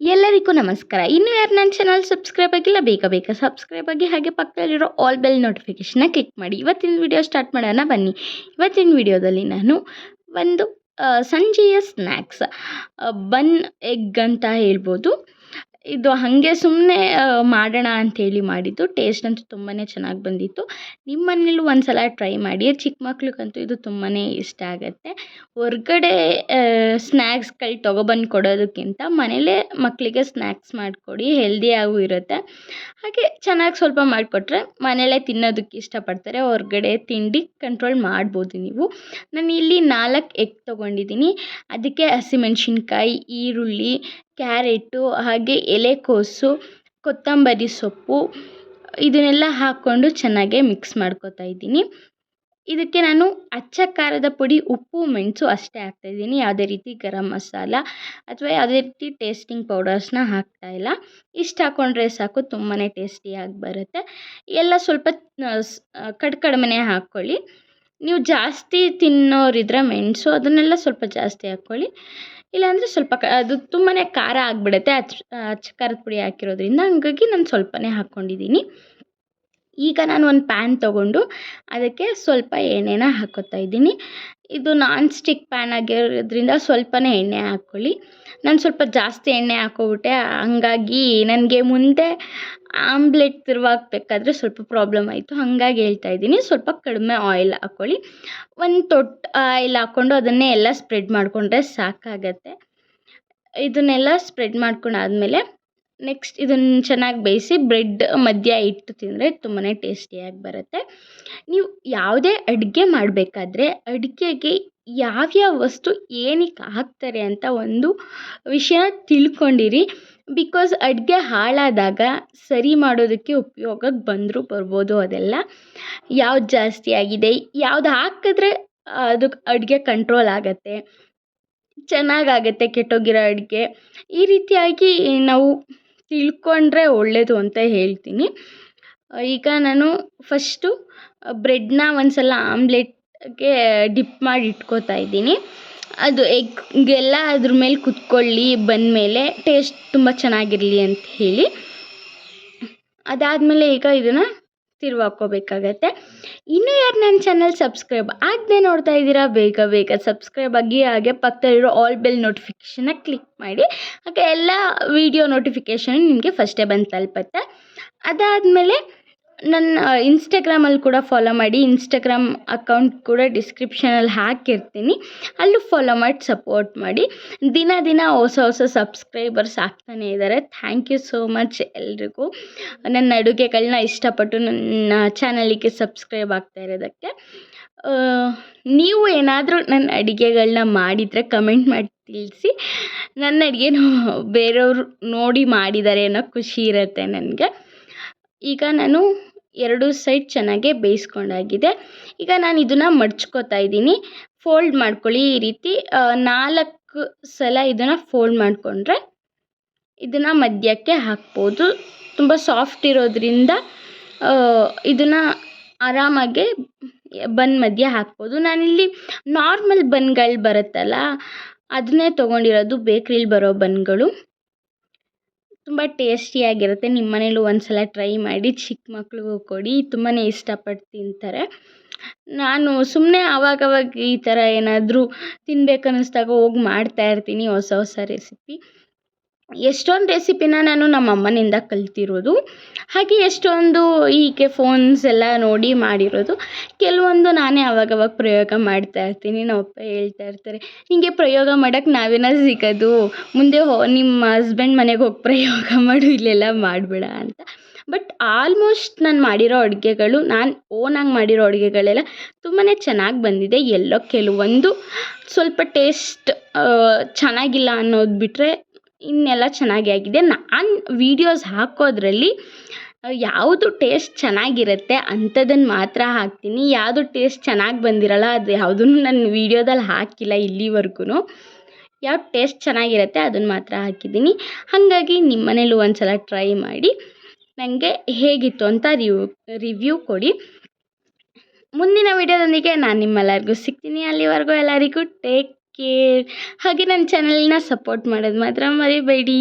ಎಲ್ಲರಿಗೂ ನಮಸ್ಕಾರ. ಇನ್ನೂ ಯಾರು ನನ್ನ ಚಾನಲ್ ಸಬ್ಸ್ಕ್ರೈಬ್ ಆಗಿಲ್ಲ, ಬೇಗ ಬೇಗ ಸಬ್ಸ್ಕ್ರೈಬ್ ಆಗಿ ಹಾಗೆ ಪಕ್ಕದಲ್ಲಿರೋ ಆಲ್ ಬೆಲ್ ನೋಟಿಫಿಕೇಷನ್ನ ಕ್ಲಿಕ್ ಮಾಡಿ. ಇವತ್ತಿನ ವಿಡಿಯೋ ಸ್ಟಾರ್ಟ್ ಮಾಡೋಣ, ಬನ್ನಿ. ಇವತ್ತಿನ ವಿಡಿಯೋದಲ್ಲಿ ನಾನು ಒಂದು ಸಂಜೆಯ ಸ್ನ್ಯಾಕ್ಸ್ ಬನ್ ಎಗ್ ಅಂತ ಹೇಳ್ಬೋದು. ಇದು ಹಾಗೆ ಸುಮ್ಮನೆ ಮಾಡೋಣ ಅಂಥೇಳಿ ಮಾಡಿದ್ದು. ಟೇಸ್ಟ್ ಅಂತೂ ತುಂಬಾ ಚೆನ್ನಾಗಿ ಬಂದಿತ್ತು. ನಿಮ್ಮ ಮನೆಯಲ್ಲೂ ಒಂದು ಸಲ ಟ್ರೈ ಮಾಡಿ. ಚಿಕ್ಕ ಮಕ್ಳಿಗಂತೂ ಇದು ತುಂಬಾ ಇಷ್ಟ ಆಗುತ್ತೆ. ಹೊರ್ಗಡೆ ಸ್ನ್ಯಾಕ್ಸ್ಗಳು ತೊಗೊಬಂದು ಕೊಡೋದಕ್ಕಿಂತ ಮನೆಯಲ್ಲೇ ಮಕ್ಕಳಿಗೆ ಸ್ನ್ಯಾಕ್ಸ್ ಮಾಡಿಕೊಡಿ. ಹೆಲ್ದಿಯಾಗೂ ಇರುತ್ತೆ. ಹಾಗೆ ಚೆನ್ನಾಗಿ ಸ್ವಲ್ಪ ಮಾಡಿಕೊಟ್ರೆ ಮನೆಯಲ್ಲೇ ತಿನ್ನೋದಕ್ಕೆ ಇಷ್ಟಪಡ್ತಾರೆ. ಹೊರ್ಗಡೆ ತಿಂಡಿ ಕಂಟ್ರೋಲ್ ಮಾಡ್ಬೋದು ನೀವು. ನಾನು ಇಲ್ಲಿ ನಾಲ್ಕು ಎಗ್ ತೊಗೊಂಡಿದ್ದೀನಿ. ಅದಕ್ಕೆ ಹಸಿಮೆಣ್ಸಿನ್ಕಾಯಿ ಈರುಳ್ಳಿ ಕ್ಯಾರೆಟು, ಹಾಗೆ ಎಲೆಕೋಸು ಕೊತ್ತಂಬರಿ ಸೊಪ್ಪು, ಇದನ್ನೆಲ್ಲ ಹಾಕ್ಕೊಂಡು ಚೆನ್ನಾಗೆ ಮಿಕ್ಸ್ ಮಾಡ್ಕೊತಾ ಇದ್ದೀನಿ. ಇದಕ್ಕೆ ನಾನು ಅಚ್ಚ ಖಾರದ ಪುಡಿ, ಉಪ್ಪು, ಮೆಣಸು ಅಷ್ಟೇ ಹಾಕ್ತಾ ಇದ್ದೀನಿ. ಯಾವುದೇ ರೀತಿ ಗರಂ ಮಸಾಲ ಅಥವಾ ಯಾವುದೇ ರೀತಿ ಟೇಸ್ಟಿಂಗ್ ಪೌಡರ್ಸ್ನ ಹಾಕ್ತಾ ಇಲ್ಲ. ಇಷ್ಟು ಹಾಕ್ಕೊಂಡ್ರೆ ಸಾಕು ತುಂಬಾ ಟೇಸ್ಟಿಯಾಗಿ ಬರುತ್ತೆ. ಎಲ್ಲ ಸ್ವಲ್ಪ ಕಡ್ಕಡ್ಮನೆ ಕಡಿಮೆನೇ ಹಾಕ್ಕೊಳ್ಳಿ. ನೀವು ಜಾಸ್ತಿ ತಿನ್ನೋರಿದ್ರೆ ಮೆಣಸು, ಅದನ್ನೆಲ್ಲ ಸ್ವಲ್ಪ ಜಾಸ್ತಿ ಹಾಕ್ಕೊಳ್ಳಿ. ಇಲ್ಲಾಂದರೆ ಸ್ವಲ್ಪ ಕ, ಅದು ತುಂಬಾ ಖಾರ ಆಗಿಬಿಡುತ್ತೆ. ಅಚ್ ಅಚ್ಚ ಖಾರದ ಪುಡಿ ಹಾಕಿರೋದ್ರಿಂದ ಹಂಗಾಗಿ ನಾನು ಸ್ವಲ್ಪನೇ ಹಾಕ್ಕೊಂಡಿದ್ದೀನಿ ಈಗ ನಾನು ಒಂದು ಪ್ಯಾನ್ ತೊಗೊಂಡು ಅದಕ್ಕೆ ಸ್ವಲ್ಪ ಎಣ್ಣೆನ ಹಾಕೋತಾ ಇದ್ದೀನಿ. ಇದು ನಾನ್ ಸ್ಟಿಕ್ ಪ್ಯಾನ್ ಆಗಿರೋದ್ರಿಂದ ಸ್ವಲ್ಪನೇ ಎಣ್ಣೆ ಹಾಕ್ಕೊಳ್ಳಿ ನಾನು ಸ್ವಲ್ಪ ಜಾಸ್ತಿ ಎಣ್ಣೆ ಹಾಕ್ಕೊಬಿಟ್ಟೆ ಹಂಗಾಗಿ ನನಗೆ ಮುಂದೆ ಆಮ್ಲೆಟ್ ತಿರುವಾಕ್ಬೇಕಾದ್ರೆ ಸ್ವಲ್ಪ ಪ್ರಾಬ್ಲಮ್ ಆಯಿತು. ಹಾಗಾಗಿ ಹೇಳ್ತಾ ಇದ್ದೀನಿ, ಸ್ವಲ್ಪ ಕಡಿಮೆ ಆಯಿಲ್ ಹಾಕ್ಕೊಳ್ಳಿ ಒಂದು ತೊಟ್ಟು ಆಯಿಲ್ ಹಾಕ್ಕೊಂಡು ಅದನ್ನೇ ಎಲ್ಲ ಸ್ಪ್ರೆಡ್ ಮಾಡಿಕೊಂಡ್ರೆ ಸಾಕಾಗತ್ತೆ. ಇದನ್ನೆಲ್ಲ ಸ್ಪ್ರೆಡ್ ಮಾಡ್ಕೊಂಡಾದ್ಮೇಲೆ ನೆಕ್ಸ್ಟ್ ಇದನ್ನು ಚೆನ್ನಾಗಿ ಬೇಯಿಸಿ ಬ್ರೆಡ್ ಮಧ್ಯ ಇಟ್ಟು ತಿಂದರೆ ತುಂಬಾ ಟೇಸ್ಟಿಯಾಗಿ ಬರುತ್ತೆ. ನೀವು ಯಾವುದೇ ಅಡುಗೆ ಮಾಡಬೇಕಾದ್ರೆ ಅಡುಗೆಗೆ ಯಾವ್ಯಾವ ವಸ್ತು ಏನಕ್ಕೆ ಹಾಕ್ತಾರೆ ಅಂತ ಒಂದು ವಿಷಯ ತಿಳ್ಕೊಂಡಿರಿ. ಬಿಕಾಸ್ ಅಡುಗೆ ಹಾಳಾದಾಗ ಸರಿ ಮಾಡೋದಕ್ಕೆ ಉಪಯೋಗಕ್ಕೆ ಬಂದರೂ ಬರ್ಬೋದು ಅದೆಲ್ಲ. ಯಾವ್ದು ಜಾಸ್ತಿ ಆಗಿದೆ, ಯಾವ್ದು ಹಾಕಿದ್ರೆ ಅದು ಅಡುಗೆ ಕಂಟ್ರೋಲ್ ಆಗುತ್ತೆ, ಚೆನ್ನಾಗಾಗತ್ತೆ ಕೆಟ್ಟೋಗಿರೋ ಅಡುಗೆ. ಈ ರೀತಿಯಾಗಿ ನಾವು ತಿಳ್ಕೊಂಡ್ರೆ ಒಳ್ಳೆಯದು ಅಂತ ಹೇಳ್ತೀನಿ. ಈಗ ನಾನು ಫಸ್ಟು ಬ್ರೆಡ್ನ ಒಂದು ಸಲ ಆಮ್ಲೆಟ್ಗೆ ಡಿಪ್ ಮಾಡಿ ಇಟ್ಕೋತಾ ಇದ್ದೀನಿ. ಅದು ಎಗ್ಗೆಲ್ಲ ಅದ್ರ ಮೇಲೆ ಕುತ್ಕೊಳ್ಳಿ, ಬಂದಮೇಲೆ ಟೇಸ್ಟ್ ತುಂಬ ಚೆನ್ನಾಗಿರಲಿ ಅಂತ ಹೇಳಿ. ಅದಾದಮೇಲೆ ಈಗ ಇದನ್ನು ತಿರುವಾಕ್ಕೋಬೇಕಾಗತ್ತೆ ಇನ್ನೂ ಯಾರು ನನ್ನ ಚಾನಲ್ ಸಬ್ಸ್ಕ್ರೈಬ್ ಆಗದೆ ನೋಡ್ತಾ ಇದ್ದೀರಾ, ಬೇಗ ಬೇಗ ಸಬ್ಸ್ಕ್ರೈಬ್ ಆಗಿ, ಹಾಗೆ ಪಕ್ಕದಲ್ಲಿರೋ ಆಲ್ ಬೆಲ್ ನೋಟಿಫಿಕೇಷನ್ನ ಕ್ಲಿಕ್ ಮಾಡಿ. ಹಾಗೆ ಎಲ್ಲ ವೀಡಿಯೋ ನೋಟಿಫಿಕೇಷನ್ ನಿಮಗೆ ಫಸ್ಟೇ ಬಂದು ತಲುಪತ್ತೆ. ಅದಾದಮೇಲೆ ನನ್ನ ಇನ್ಸ್ಟಾಗ್ರಾಮಲ್ಲಿ ಕೂಡ ಫಾಲೋ ಮಾಡಿ. ಇನ್ಸ್ಟಾಗ್ರಾಮ್ ಅಕೌಂಟ್ ಕೂಡ ಡಿಸ್ಕ್ರಿಪ್ಷನಲ್ಲಿ ಹಾಕಿರ್ತೀನಿ. ಅಲ್ಲೂ ಫಾಲೋ ಮಾಡಿ ಸಪೋರ್ಟ್ ಮಾಡಿ. ದಿನ ದಿನ ಹೊಸ ಹೊಸ ಸಬ್ಸ್ಕ್ರೈಬರ್ಸ್ ಆಗ್ತಾನೇ ಇದ್ದಾರೆ ಥ್ಯಾಂಕ್ ಯು ಸೋ ಮಚ್ ಎಲ್ರಿಗೂ. ನನ್ನ ಅಡುಗೆಗಳನ್ನ ಇಷ್ಟಪಟ್ಟು ನನ್ನ ಚಾನಲಿಗೆ ಸಬ್ಸ್ಕ್ರೈಬ್ ಆಗ್ತಾ ಇರೋದಕ್ಕೆ. ನೀವು ಏನಾದರೂ ನನ್ನ ಅಡುಗೆಗಳನ್ನ ಮಾಡಿದರೆ ಕಮೆಂಟ್ ಮಾಡಿ, ತಿಳಿಸಿ. ನನ್ನ ಅಡುಗೆನೂ ಬೇರೆಯವರು ನೋಡಿ ಮಾಡಿದ್ದಾರೆ ಅನ್ನೋ ಖುಷಿ ಇರುತ್ತೆ ನನಗೆ. ಈಗ ನಾನು ಎರಡೂ ಸೈಡ್ ಚೆನ್ನಾಗೆ ಬೇಯಿಸ್ಕೊಂಡಾಗಿದೆ. ಈಗ ನಾನು ಇದನ್ನು ಮಡ್ಚ್ಕೋತಾ ಇದ್ದೀನಿ. ಫೋಲ್ಡ್ ಮಾಡ್ಕೊಳ್ಳಿ ಈ ರೀತಿ. ನಾಲ್ಕು ಸಲ ಇದನ್ನು ಫೋಲ್ಡ್ ಮಾಡಿಕೊಂಡ್ರೆ ಇದನ್ನು ಮಧ್ಯಕ್ಕೆ ಹಾಕ್ಬೋದು. ತುಂಬ ಸಾಫ್ಟ್ ಇರೋದ್ರಿಂದ ಇದನ್ನು ಆರಾಮಾಗಿ ಬನ್ ಮಧ್ಯ ಹಾಕ್ಬೋದು. ನಾನಿಲ್ಲಿ ನಾರ್ಮಲ್ ಬನ್ಗಳು ಬರುತ್ತಲ್ಲ, ಅದನ್ನೇ ತೊಗೊಂಡಿರೋದು ಬೇಕ್ರಿಲಿ ಬರೋ ಬನ್ಗಳು. ತುಂಬ ಟೇಸ್ಟಿಯಾಗಿರುತ್ತೆ ನಿಮ್ಮ ಮನೇಲೂ ಒಂದು ಸಲ ಟ್ರೈ ಮಾಡಿ ಚಿಕ್ಕ ಮಕ್ಳಿಗೂ ಕೊಡಿ. ತುಂಬಾ ಇಷ್ಟಪಟ್ಟು ತಿಂತಾರೆ. ನಾನು ಸುಮ್ಮನೆ ಆವಾಗವಾಗ ಈ ಥರ ಏನಾದರೂ ತಿನ್ಬೇಕು ಅನ್ನಿಸ್ದಾಗ ಹೋಗಿ ಮಾಡ್ತಾ ಇರ್ತೀನಿ ಹೊಸ ಹೊಸ ರೆಸಿಪಿ ಎಷ್ಟೊಂದು ರೆಸಿಪಿನ ನಾನು ನಮ್ಮ ಅಮ್ಮನಿಂದ ಕಲ್ತಿರೋದು. ಹಾಗೆ ಎಷ್ಟೊಂದು ಈಕೆ ಫೋನ್ಸ್ ಎಲ್ಲ ನೋಡಿ ಮಾಡಿರೋದು. ಕೆಲವೊಂದು ನಾನೇ ಆವಾಗವಾಗ ಪ್ರಯೋಗ ಮಾಡ್ತಾ ಇರ್ತೀನಿ. ನಮ್ಮ ಅಪ್ಪ ಹೇಳ್ತಾ ಇರ್ತಾರೆ ನಿನಗೆ ಪ್ರಯೋಗ ಮಾಡೋಕ್ಕೆ ನಾವೇನ ಸಿಗೋದು? ಮುಂದೆ ಹೋ ನಿಮ್ಮ ಹಸ್ಬೆಂಡ್ ಮನೆಗೆ ಹೋಗಿ ಪ್ರಯೋಗ ಮಾಡು, ಇಲ್ಲೆಲ್ಲ ಮಾಡಬೇಡ ಅಂತ. ಬಟ್ ಆಲ್ಮೋಸ್ಟ್ ನಾನು ಮಾಡಿರೋ ಅಡುಗೆಗಳು, ನಾನು ಓನಾಗಿ ಮಾಡಿರೋ ಅಡುಗೆಗಳೆಲ್ಲ ತುಂಬಾ ಚೆನ್ನಾಗಿ ಬಂದಿದೆ. ಎಲ್ಲೋ ಕೆಲವೊಂದು ಸ್ವಲ್ಪ ಟೇಸ್ಟ್ ಚೆನ್ನಾಗಿಲ್ಲ ಅನ್ನೋದು ಬಿಟ್ಟರೆ ಇನ್ನೆಲ್ಲ ಚೆನ್ನಾಗಿ ಆಗಿದೆ. ನಾನು ವೀಡಿಯೋಸ್ ಹಾಕೋದ್ರಲ್ಲಿ ಯಾವುದು ಟೇಸ್ಟ್ ಚೆನ್ನಾಗಿರುತ್ತೆ ಅಂಥದ್ದನ್ನು ಮಾತ್ರ ಹಾಕ್ತೀನಿ. ಯಾವುದು ಟೇಸ್ಟ್ ಚೆನ್ನಾಗಿ ಬಂದಿರಲ್ಲ ಅದು ಯಾವುದನ್ನು ನನ್ನ ವೀಡಿಯೋದಲ್ಲಿ ಹಾಕಿಲ್ಲ ಇಲ್ಲಿವರೆಗೂ ಯಾವ ಟೇಸ್ಟ್ ಚೆನ್ನಾಗಿರುತ್ತೆ ಅದನ್ನು ಮಾತ್ರ ಹಾಕಿದ್ದೀನಿ. ಹಾಗಾಗಿ ನಿಮ್ಮ ಮನೇಲೂ ಒಂದು ಸಲ ಟ್ರೈ ಮಾಡಿ. ನನಗೆ ಹೇಗಿತ್ತು ಅಂತ ರಿವ್ಯೂ ರಿವ್ಯೂ ಕೊಡಿ. ಮುಂದಿನ ವೀಡಿಯೋದೊಂದಿಗೆ ನಾನು ನಿಮ್ಮೆಲ್ಲರಿಗೂ ಸಿಗ್ತೀನಿ. ಅಲ್ಲಿವರೆಗೂ ಎಲ್ಲರಿಗೂ ಟೇಕ್ ಕೇರ್. ಹಾಗೆ ನನ್ನ ಚಾನಲ್ನ ಸಪೋರ್ಟ್ ಮಾಡೋದು ಮಾತ್ರ ಮರಿಬೇಡಿ.